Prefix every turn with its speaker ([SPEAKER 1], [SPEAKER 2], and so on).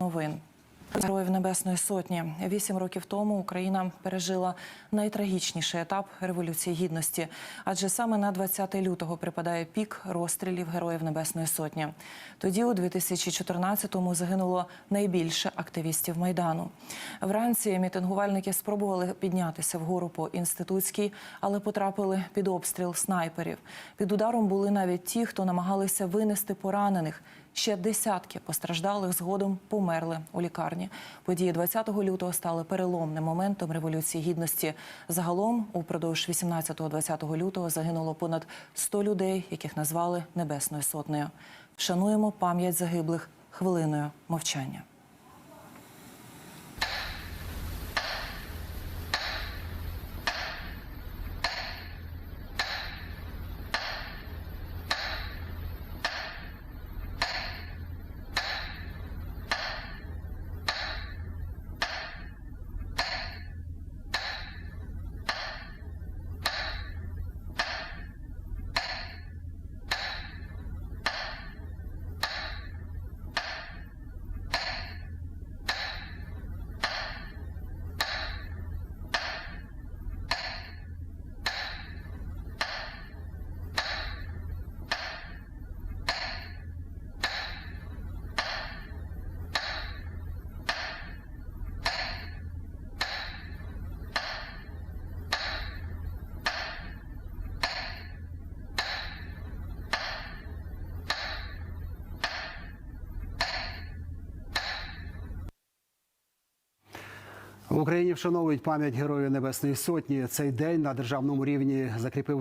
[SPEAKER 1] новин. Героїв Небесної Сотні. Вісім років тому Україна пережила найтрагічніший етап Революції Гідності, адже саме на 20 лютого припадає пік розстрілів Героїв Небесної Сотні. Тоді, у 2014-му, загинуло найбільше активістів Майдану. Вранці мітингувальники спробували піднятися вгору по інститутській, але потрапили під обстріл снайперів. Під ударом були навіть ті, хто намагалися винести поранених. Ще десятки постраждалих згодом померли у лікарні. Події 20 лютого стали переломним моментом революції гідності. Загалом, упродовж 18-20 лютого загинуло понад 100 людей, яких назвали Небесною сотнею. Вшануємо пам'ять загиблих хвилиною мовчання.
[SPEAKER 2] В Україні вшановують пам'ять Героїв Небесної Сотні. Цей день на державному рівні закріпив